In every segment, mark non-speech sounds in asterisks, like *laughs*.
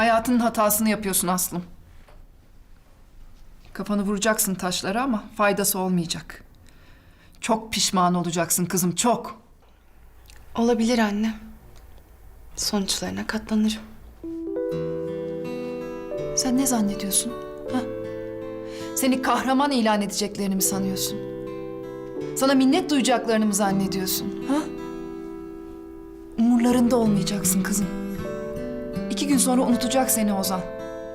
Hayatının hatasını yapıyorsun Aslım. Kafanı vuracaksın taşlara ama faydası olmayacak. Çok pişman olacaksın kızım, çok. Olabilir anne. Sonuçlarına katlanırım. Sen ne zannediyorsun? Ha? Seni kahraman ilan edeceklerini mi sanıyorsun? Sana minnet duyacaklarını mı zannediyorsun? Ha? Umurlarında olmayacaksın kızım. İki gün sonra unutacak seni Ozan.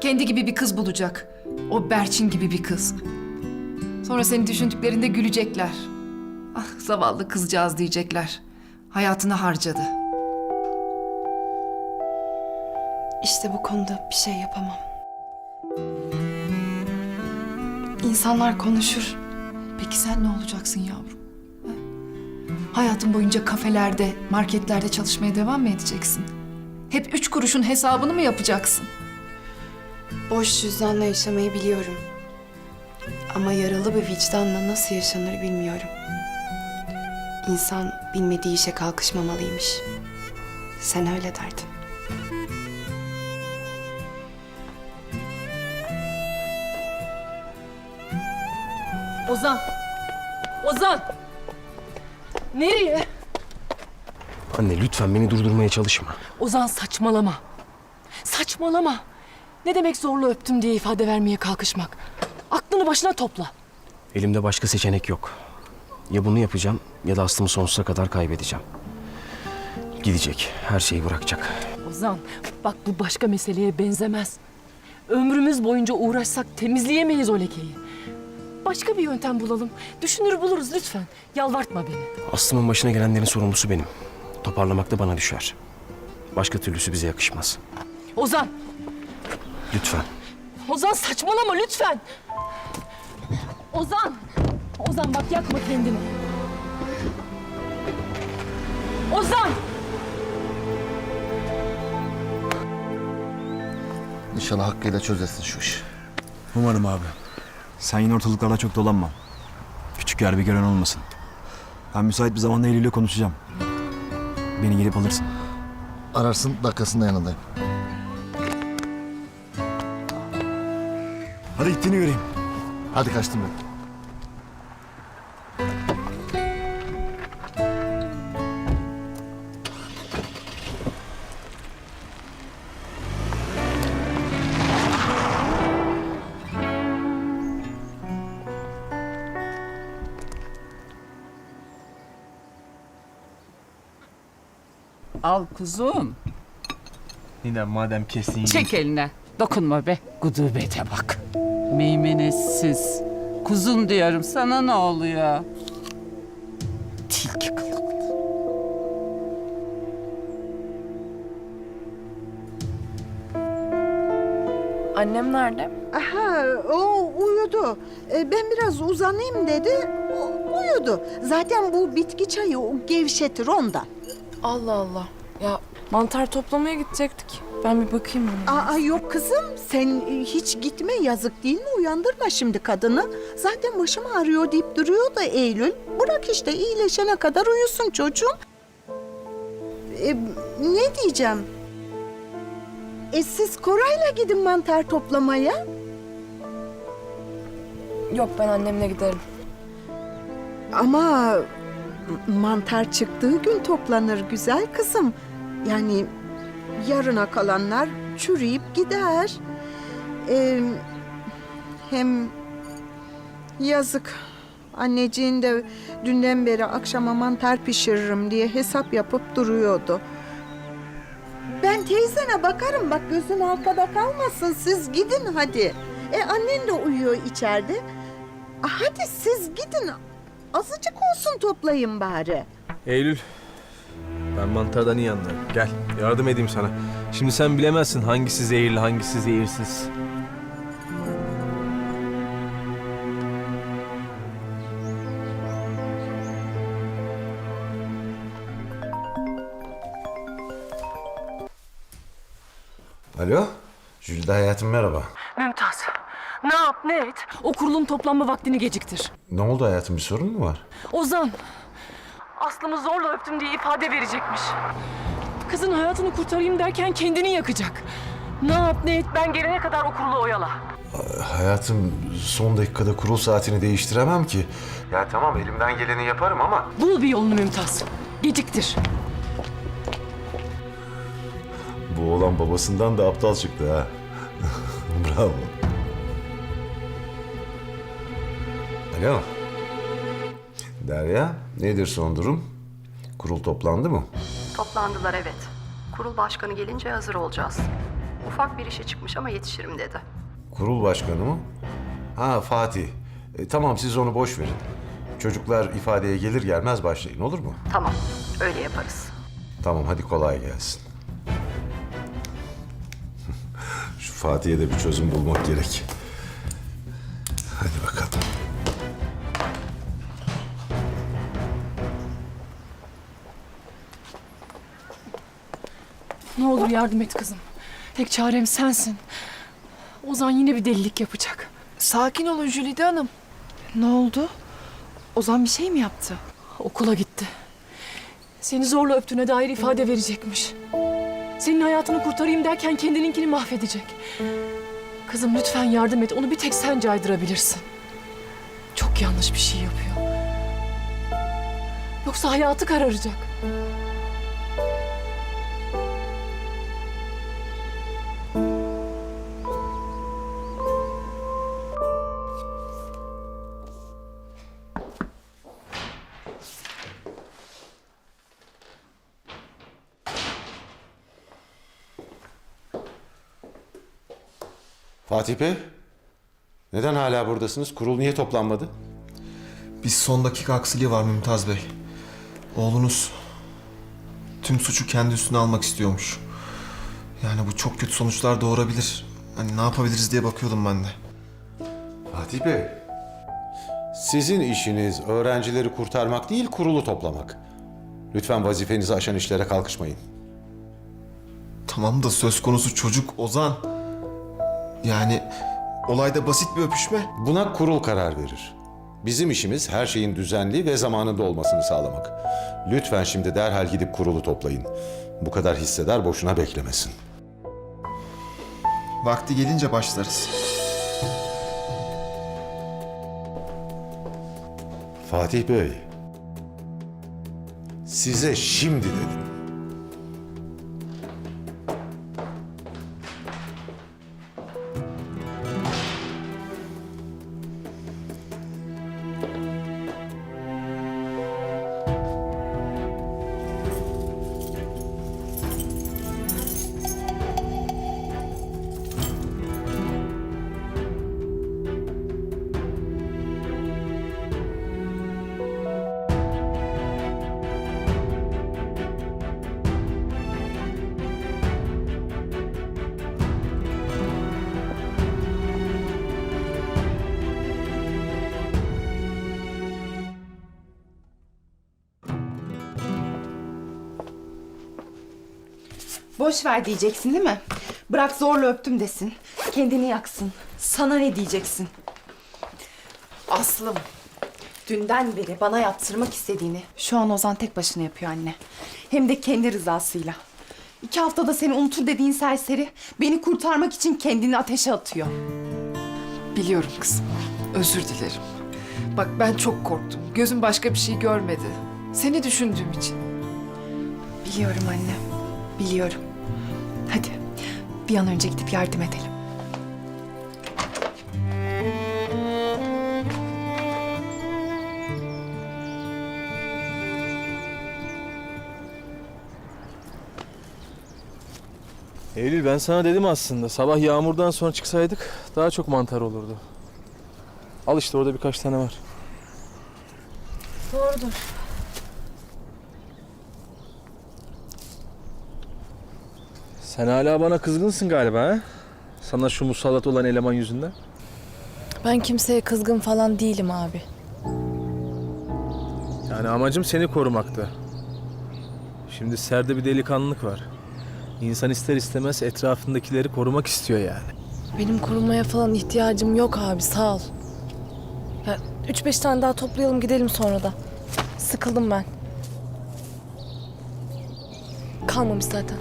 Kendi gibi bir kız bulacak. O Berçin gibi bir kız. Sonra seni düşündüklerinde gülecekler. Ah zavallı kızcağız diyecekler. Hayatını harcadı. İşte bu konuda bir şey yapamam. İnsanlar konuşur. Peki sen ne olacaksın yavrum? Ha? Hayatın boyunca kafelerde, marketlerde çalışmaya devam mı edeceksin? Hep üç kuruşun hesabını mı yapacaksın? Boş cüzdanla yaşamayı biliyorum. Ama yaralı bir vicdanla nasıl yaşanır bilmiyorum. İnsan bilmediği işe kalkışmamalıymış. Sen öyle derdin. Ozan! Ozan! Nereye? Anne lütfen beni durdurmaya çalışma. Ozan saçmalama. Saçmalama. Ne demek zorla öptüm diye ifade vermeye kalkışmak? Aklını başına topla. Elimde başka seçenek yok. Ya bunu yapacağım ya da Aslım'ı sonsuza kadar kaybedeceğim. Gidecek, her şeyi bırakacak. Ozan bak bu başka meseleye benzemez. Ömrümüz boyunca uğraşsak temizleyemeyiz o lekeyi. Başka bir yöntem bulalım. Düşünür buluruz lütfen. Yalvartma beni. Aslım'ın başına gelenlerin sorumlusu benim. Toparlamak da bana düşer. Başka türlüsü bize yakışmaz. Ozan! Lütfen. Ozan saçmalama lütfen. Ozan! Ozan bak yakma kendini. Ozan! İnşallah hakkıyla çözersin şu işi. Umarım abi. Sen yine ortalıklarda çok dolanma. Küçük yer bir gören olmasın. Ben müsait bir zamanda Eylül'le konuşacağım. Beni gelip alırsın. Ararsın dakikasında yanındayım. Hadi gittiğini göreyim. Hadi kaçtım ben. Al kuzum. Ninem madem kesin Çek eline. Dokunma be. Gudubete bak. Meymenetsiz. Kuzum diyorum sana ne oluyor? Tilki kılıklı. Annem nerede? Aha, o uyudu. E, Ben biraz uzanayım dedi, o uyudu. Zaten bu bitki çayı o gevşetir ondan. Allah Allah. Ya mantar toplamaya gidecektik. Ben bir bakayım ona. Aa yok kızım, sen e, hiç gitme yazık değil mi? Uyandırma şimdi kadını. Zaten başım ağrıyor deyip duruyor da Eylül. Bırak işte iyileşene kadar uyusun çocuğum. E, ne diyeceğim? E siz Koray'la gidin mantar toplamaya. Yok ben annemle giderim. Ama mantar çıktığı gün toplanır güzel kızım. Yani yarına kalanlar çürüyüp gider. Ee, hem yazık. Anneciğin de dünden beri akşama mantar pişiririm diye hesap yapıp duruyordu. Ben teyzene bakarım bak gözün arkada kalmasın siz gidin hadi. E annen de uyuyor içeride. Hadi siz gidin azıcık olsun toplayın bari. Eylül. Ben mantardan iyi anlarım. Gel yardım edeyim sana. Şimdi sen bilemezsin hangisi zehirli hangisi zehirsiz. Alo, Jülide hayatım merhaba. Ne yap ne et? O kurulun toplanma vaktini geciktir. Ne oldu hayatım bir sorun mu var? Ozan. Aslımı zorla öptüm diye ifade verecekmiş. Kızın hayatını kurtarayım derken kendini yakacak. Ne yap ne et ben gelene kadar o kurulu oyala. Hayatım son dakikada kurul saatini değiştiremem ki. Ya tamam elimden geleni yaparım ama... Bul bir yolunu Mümtaz. Geciktir. Bu oğlan babasından da aptal çıktı ha. *laughs* Bravo. Alo. Derya, nedir son durum? Kurul toplandı mı? Toplandılar evet. Kurul başkanı gelince hazır olacağız. Ufak bir işe çıkmış ama yetişirim dedi. Kurul başkanı mı? Ha Fatih. E, tamam siz onu boş verin. Çocuklar ifadeye gelir gelmez başlayın olur mu? Tamam, öyle yaparız. Tamam hadi kolay gelsin. *laughs* Şu Fatih'e de bir çözüm bulmak gerek. Olur yardım et kızım. Tek çarem sensin. Ozan yine bir delilik yapacak. Sakin olun Jülide Hanım. Ne oldu? Ozan bir şey mi yaptı? Okula gitti. Seni zorla öptüğüne dair ifade verecekmiş. Senin hayatını kurtarayım derken kendininkini mahvedecek. Kızım lütfen yardım et. Onu bir tek sen caydırabilirsin. Çok yanlış bir şey yapıyor. Yoksa hayatı kararacak. Fatih Bey, neden hala buradasınız? Kurul niye toplanmadı? Bir son dakika aksiliği var Mümtaz Bey. Oğlunuz tüm suçu kendi üstüne almak istiyormuş. Yani bu çok kötü sonuçlar doğurabilir. Hani ne yapabiliriz diye bakıyordum ben de. Fatih Bey, sizin işiniz öğrencileri kurtarmak değil, kurulu toplamak. Lütfen vazifenizi aşan işlere kalkışmayın. Tamam da söz konusu çocuk Ozan. Yani olayda basit bir öpüşme. Buna kurul karar verir. Bizim işimiz her şeyin düzenli ve zamanında olmasını sağlamak. Lütfen şimdi derhal gidip kurulu toplayın. Bu kadar hissedar boşuna beklemesin. Vakti gelince başlarız. Fatih Bey, size şimdi dedim. Boş ver diyeceksin değil mi? Bırak zorla öptüm desin. Kendini yaksın. Sana ne diyeceksin? Aslım. Dünden beri bana yaptırmak istediğini şu an Ozan tek başına yapıyor anne. Hem de kendi rızasıyla. İki haftada seni unutur dediğin serseri beni kurtarmak için kendini ateşe atıyor. Biliyorum kızım. Özür dilerim. Bak ben çok korktum. Gözüm başka bir şey görmedi. Seni düşündüğüm için. Biliyorum anne. Biliyorum. Hadi bir an önce gidip yardım edelim. Eylül ben sana dedim aslında. Sabah yağmurdan sonra çıksaydık daha çok mantar olurdu. Al işte orada birkaç tane var. Doğrudur. Sen hala bana kızgınsın galiba ha? Sana şu musallat olan eleman yüzünden. Ben kimseye kızgın falan değilim abi. Yani amacım seni korumaktı. Şimdi serde bir delikanlılık var. İnsan ister istemez etrafındakileri korumak istiyor yani. Benim korunmaya falan ihtiyacım yok abi sağ ol. Ya üç beş tane daha toplayalım gidelim sonra da. Sıkıldım ben. Kalmamış zaten.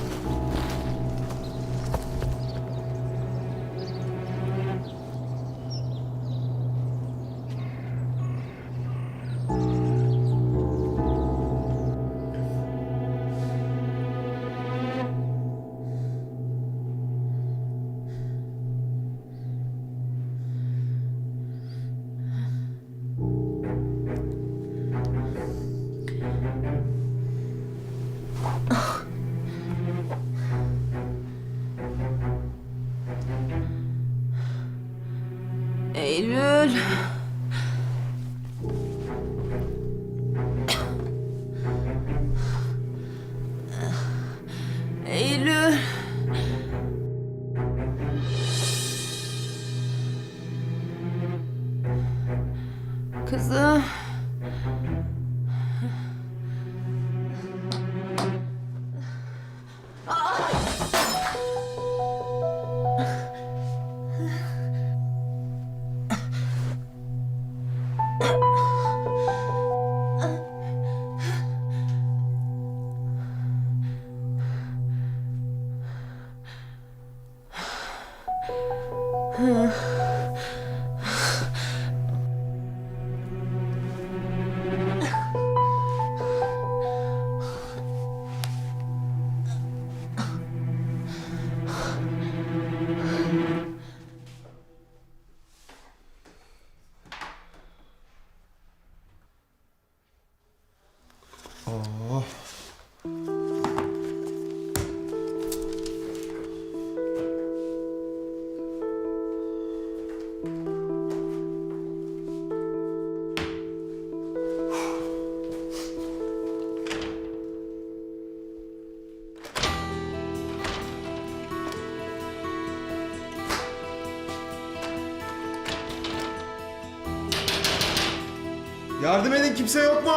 Kimse yok mu?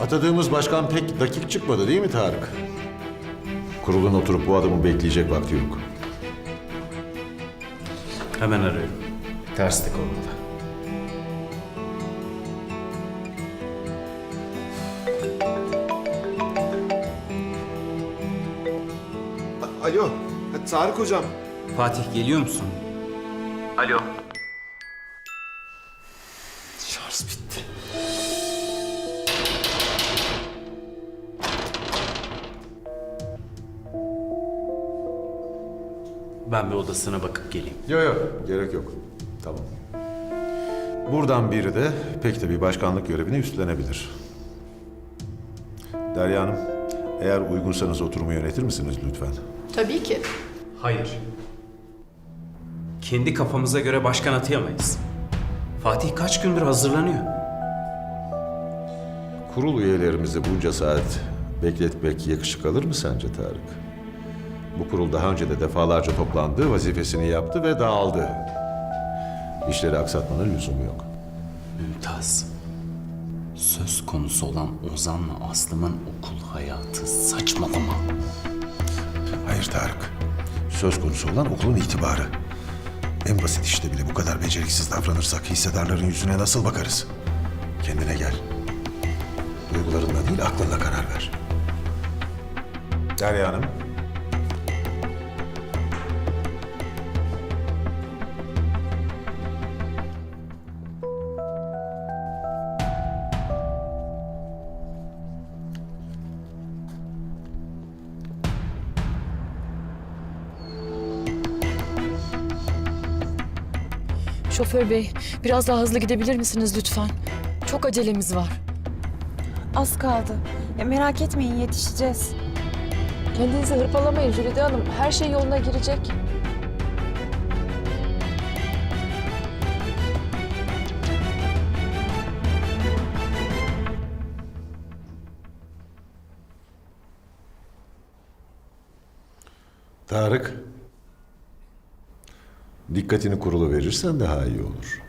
Atadığımız başkan pek dakik çıkmadı değil mi Tarık? Kurulun oturup bu adamı bekleyecek vakti yok. Hemen arıyorum. Terslik olmadı. Alo, Tarık hocam. Fatih geliyor musun? Alo. Şarj bitti. Ben bir odasına bakıp geleyim. Yok yok, gerek yok. Tamam. Buradan biri de pek de bir başkanlık görevini üstlenebilir. Derya Hanım, eğer uygunsanız oturumu yönetir misiniz lütfen? Tabii ki. Hayır. Kendi kafamıza göre başkan atayamayız. Fatih kaç gündür hazırlanıyor. Kurul üyelerimizi bunca saat bekletmek yakışık alır mı sence Tarık? Bu kurul daha önce de defalarca toplandı, vazifesini yaptı ve dağıldı. İşleri aksatmanın lüzumu yok. Mümtaz. Söz konusu olan Ozan'la Aslım'ın okul hayatı saçmalama. Hayır Tarık. Söz konusu olan okulun itibarı. En basit işte bile bu kadar beceriksiz davranırsak hissedarların yüzüne nasıl bakarız? Kendine gel. Duygularınla değil aklınla karar ver. Derya Hanım. Şoför bey, biraz daha hızlı gidebilir misiniz lütfen? Çok acelemiz var. Az kaldı. E, merak etmeyin yetişeceğiz. Kendinizi hırpalamayın Jülide Hanım. Her şey yoluna girecek. Tarık. Dikkatini kurulu verirsen daha iyi olur.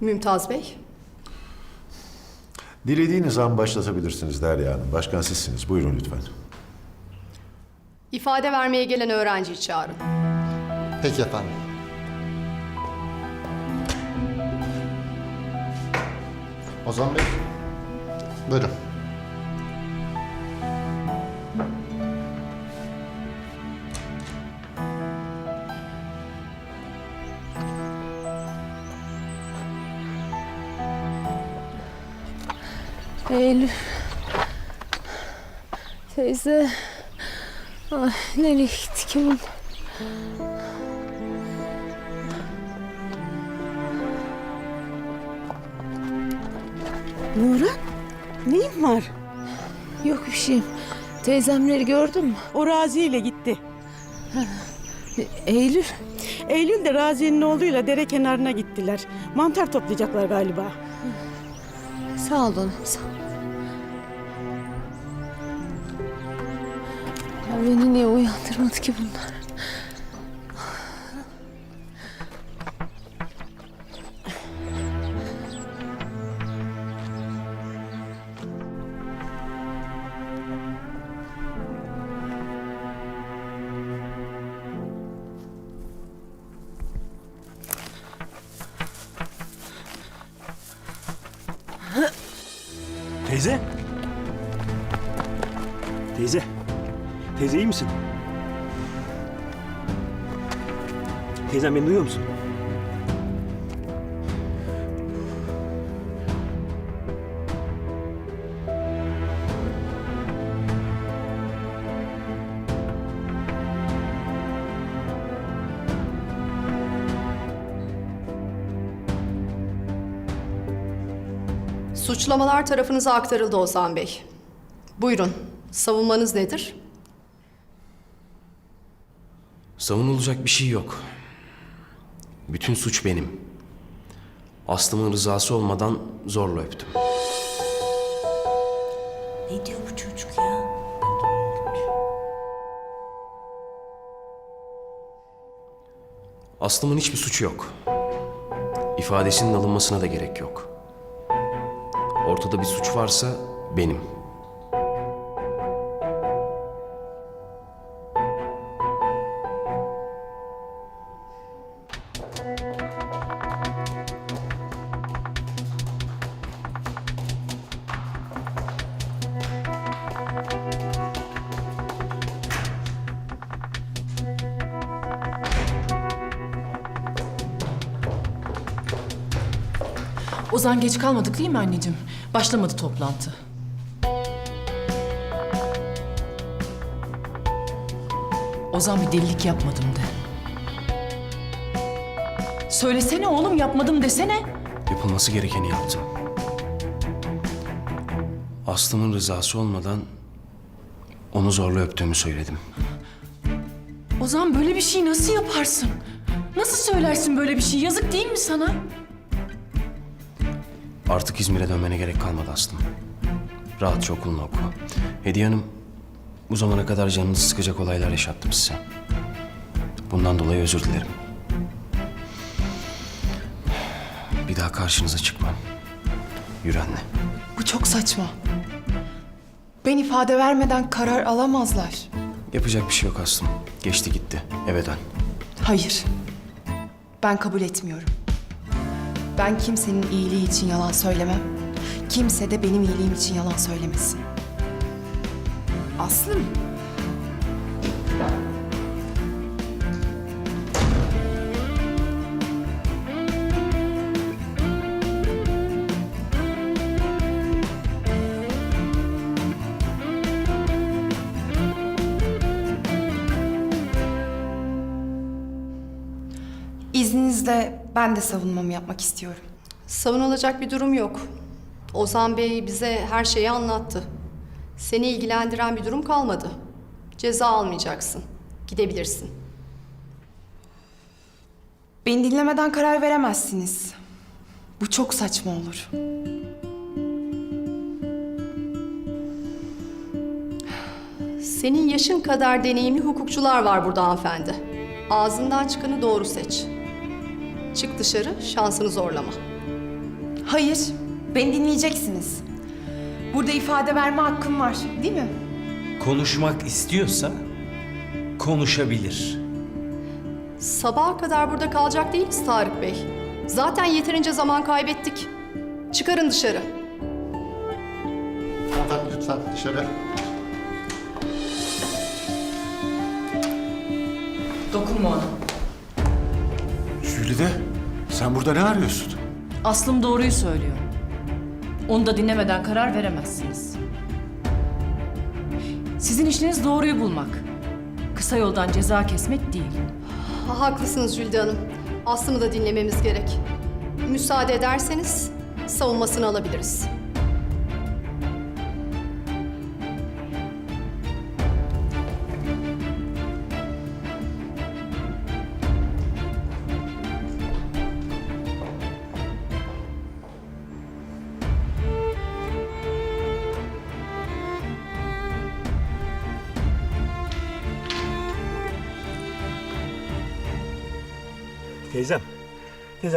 Mümtaz Bey. Dilediğiniz an başlatabilirsiniz Derya Hanım. Başkan sizsiniz. Buyurun lütfen. İfade vermeye gelen öğrenciyi çağırın. Peki efendim. Ozan Bey. Buyurun. Eylül. Teyze. Ay nereye gitti ki bunun? Nurhan, neyin var? Yok bir şeyim. Teyzemleri gördün mü? O Razi ile gitti. Eylül. Eylül de Razi'nin oğluyla dere kenarına gittiler. Mantar toplayacaklar galiba. Sağ olun. Sağ ol. Beni niye uyandırmadı ki bunlar? Misin? Teyzem beni duyuyor musun? Suçlamalar tarafınıza aktarıldı Ozan Bey. Buyurun, savunmanız nedir? Savunulacak bir şey yok. Bütün suç benim. Aslımın rızası olmadan zorla öptüm. Ne diyor bu çocuk ya? Aslımın hiçbir suçu yok. İfadesinin alınmasına da gerek yok. Ortada bir suç varsa benim. Ozan geç kalmadık değil mi anneciğim? Başlamadı toplantı. Ozan bir delilik yapmadım de. Söylesene oğlum yapmadım desene. Yapılması gerekeni yaptım. Aslımın rızası olmadan onu zorla öptüğümü söyledim. Ozan böyle bir şey nasıl yaparsın? Nasıl söylersin böyle bir şey? Yazık değil mi sana? Artık İzmir'e dönmene gerek kalmadı Aslım. Rahatça okulunu oku. Hediye Hanım, bu zamana kadar canınızı sıkacak olaylar yaşattım size. Bundan dolayı özür dilerim. Bir daha karşınıza çıkmam. Yürü anne. Bu çok saçma. Ben ifade vermeden karar alamazlar. Yapacak bir şey yok Aslım. Geçti gitti. Eve dön. Hayır. Ben kabul etmiyorum. Ben kimsenin iyiliği için yalan söylemem. Kimse de benim iyiliğim için yalan söylemesin. Aslım. Ben de savunmamı yapmak istiyorum. Savunulacak bir durum yok. Ozan Bey bize her şeyi anlattı. Seni ilgilendiren bir durum kalmadı. Ceza almayacaksın. Gidebilirsin. Beni dinlemeden karar veremezsiniz. Bu çok saçma olur. Senin yaşın kadar deneyimli hukukçular var burada hanımefendi. Ağzından çıkanı doğru seç. Çık dışarı, şansını zorlama. Hayır, beni dinleyeceksiniz. Burada ifade verme hakkım var, değil mi? Konuşmak istiyorsa konuşabilir. Sabaha kadar burada kalacak değiliz Tarık Bey. Zaten yeterince zaman kaybettik. Çıkarın dışarı. Hanımefendi lütfen dışarı. Dokunma ona. Jülide sen burada ne arıyorsun? Aslım doğruyu söylüyor. Onu da dinlemeden karar veremezsiniz. Sizin işiniz doğruyu bulmak. Kısa yoldan ceza kesmek değil. Ha, haklısınız Jülde Hanım. Aslımı da dinlememiz gerek. Müsaade ederseniz savunmasını alabiliriz.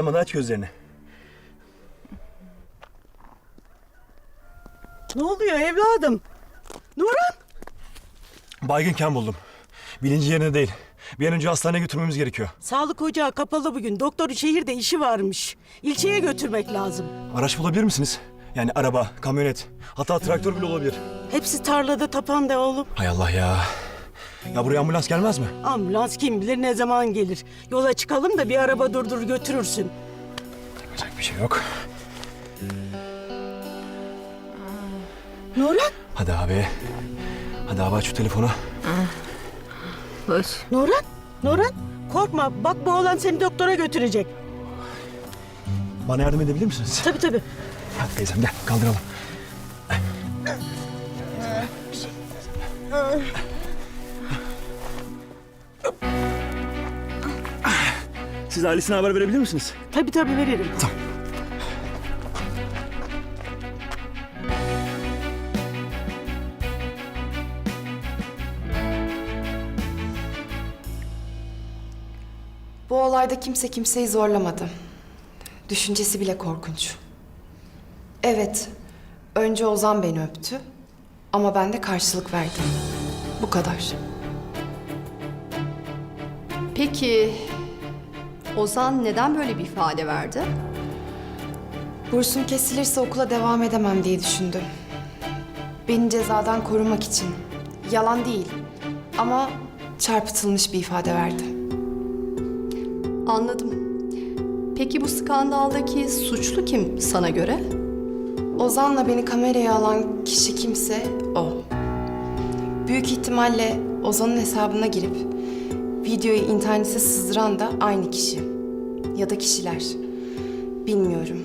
Bana aç gözlerini. Ne oluyor evladım? Nurhan! Baygınken buldum. Bilinci yerine değil. Bir an önce hastaneye götürmemiz gerekiyor. Sağlık ocağı kapalı bugün. Doktorun şehirde işi varmış. İlçeye götürmek lazım. Araç bulabilir misiniz? Yani araba, kamyonet, hatta traktör bile olabilir. Hepsi tarlada tapanda oğlum. Hay Allah ya. Ya buraya ambulans gelmez mi? Ambulans kim bilir ne zaman gelir. Yola çıkalım da bir araba durdur götürürsün. Yapacak bir şey yok. Nurhan! Hadi abi. Hadi abi aç şu telefonu. Nurhan! Nurhan! Korkma bak bu oğlan seni doktora götürecek. Bana yardım edebilir misiniz? Tabii tabii. Hadi teyzem gel kaldıralım. Siz ailesine haber verebilir misiniz? Tabii tabii veririm. Tamam. Bu olayda kimse kimseyi zorlamadı. Düşüncesi bile korkunç. Evet, önce Ozan beni öptü ama ben de karşılık verdim. Bu kadar. Peki Ozan neden böyle bir ifade verdi? Bursum kesilirse okula devam edemem diye düşündüm. Beni cezadan korumak için. Yalan değil ama çarpıtılmış bir ifade verdi. Anladım. Peki bu skandaldaki suçlu kim sana göre? Ozan'la beni kameraya alan kişi kimse o. Büyük ihtimalle Ozan'ın hesabına girip videoyu internete sızdıran da aynı kişi. Ya da kişiler. Bilmiyorum.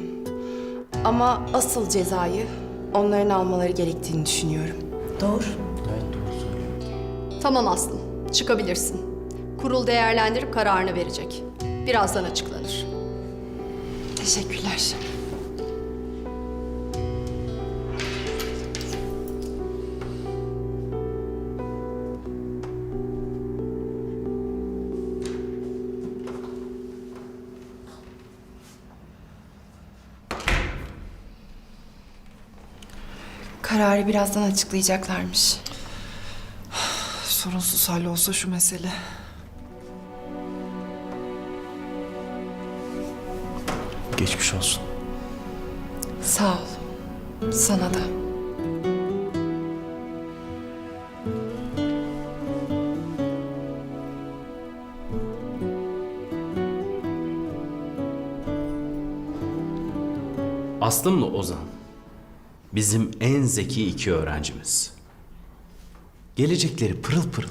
Ama asıl cezayı onların almaları gerektiğini düşünüyorum. Doğru. Tamam Aslım, çıkabilirsin. Kurul değerlendirip kararını verecek. Birazdan açıklanır. Teşekkürler. Kararı birazdan açıklayacaklarmış. Sorunsuz hallolsa şu mesele. Geçmiş olsun. Sağ ol. Sana da. Aslım'la Ozan bizim en zeki iki öğrencimiz. Gelecekleri pırıl pırıl.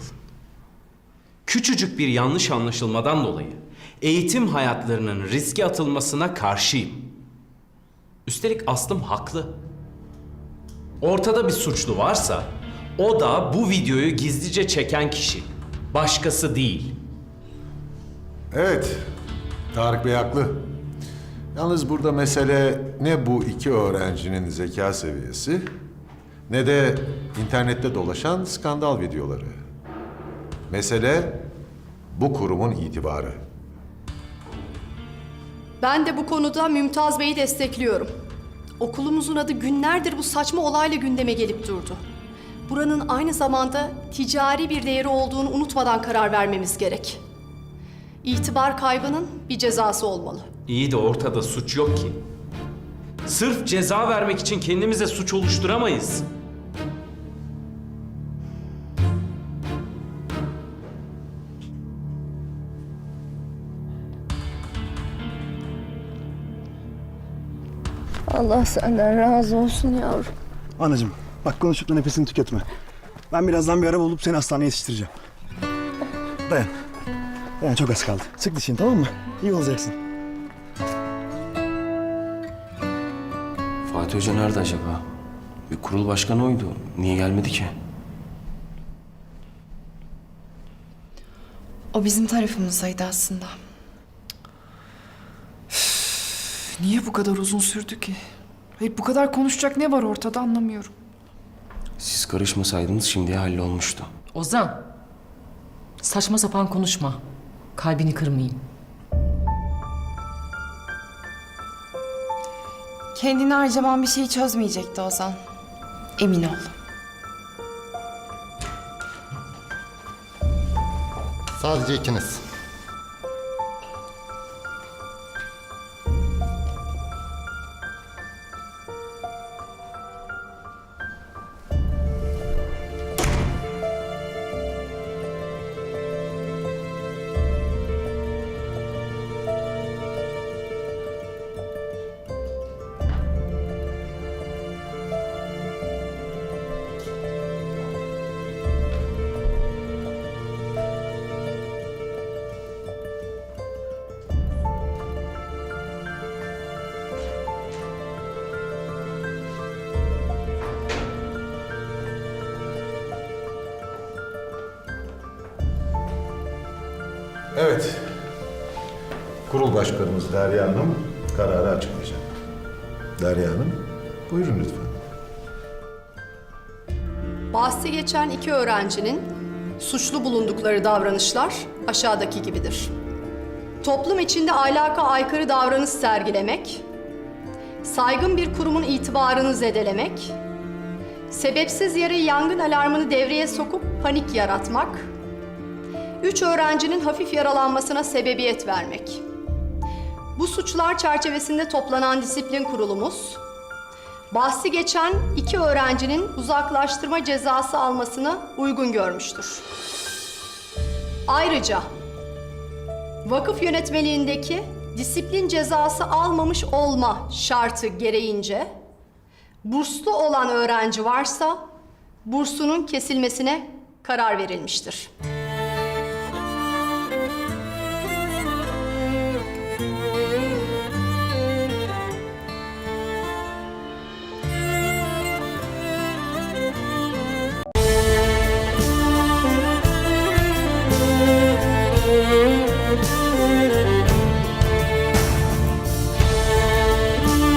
Küçücük bir yanlış anlaşılmadan dolayı eğitim hayatlarının riske atılmasına karşıyım. Üstelik Aslım haklı. Ortada bir suçlu varsa o da bu videoyu gizlice çeken kişi. Başkası değil. Evet, Tarık Bey haklı. Yalnız burada mesele ne bu iki öğrencinin zeka seviyesi ne de internette dolaşan skandal videoları. Mesele bu kurumun itibarı. Ben de bu konuda Mümtaz Bey'i destekliyorum. Okulumuzun adı günlerdir bu saçma olayla gündeme gelip durdu. Buranın aynı zamanda ticari bir değeri olduğunu unutmadan karar vermemiz gerek. İtibar kaybının bir cezası olmalı. İyi de ortada suç yok ki. Sırf ceza vermek için kendimize suç oluşturamayız. Allah senden razı olsun yavrum. Anacığım bak konuşup da nefesini tüketme. Ben birazdan bir araba bulup seni hastaneye yetiştireceğim. Dayan. Dayan çok az kaldı. Sık dişini tamam mı? İyi olacaksın. Fatih Hoca nerede acaba? Bir kurul başkanı oydu. Niye gelmedi ki? O bizim tarafımızdaydı aslında. Niye bu kadar uzun sürdü ki? Hayır bu kadar konuşacak ne var ortada anlamıyorum. Siz karışmasaydınız şimdiye hallolmuştu. Ozan, saçma sapan konuşma. Kalbini kırmayayım. Kendini harcaman bir şeyi çözmeyecekti Ozan. Emin ol. Sadece ikiniz. Kurul Başkanımız Derya Hanım kararı açıklayacak. Derya Hanım, buyurun lütfen. Bahsi geçen iki öğrencinin suçlu bulundukları davranışlar aşağıdaki gibidir. Toplum içinde ahlaka aykırı davranış sergilemek, saygın bir kurumun itibarını zedelemek, sebepsiz yere yangın alarmını devreye sokup panik yaratmak, üç öğrencinin hafif yaralanmasına sebebiyet vermek. Bu suçlar çerçevesinde toplanan disiplin kurulumuz, bahsi geçen iki öğrencinin uzaklaştırma cezası almasını uygun görmüştür. Ayrıca vakıf yönetmeliğindeki disiplin cezası almamış olma şartı gereğince burslu olan öğrenci varsa bursunun kesilmesine karar verilmiştir.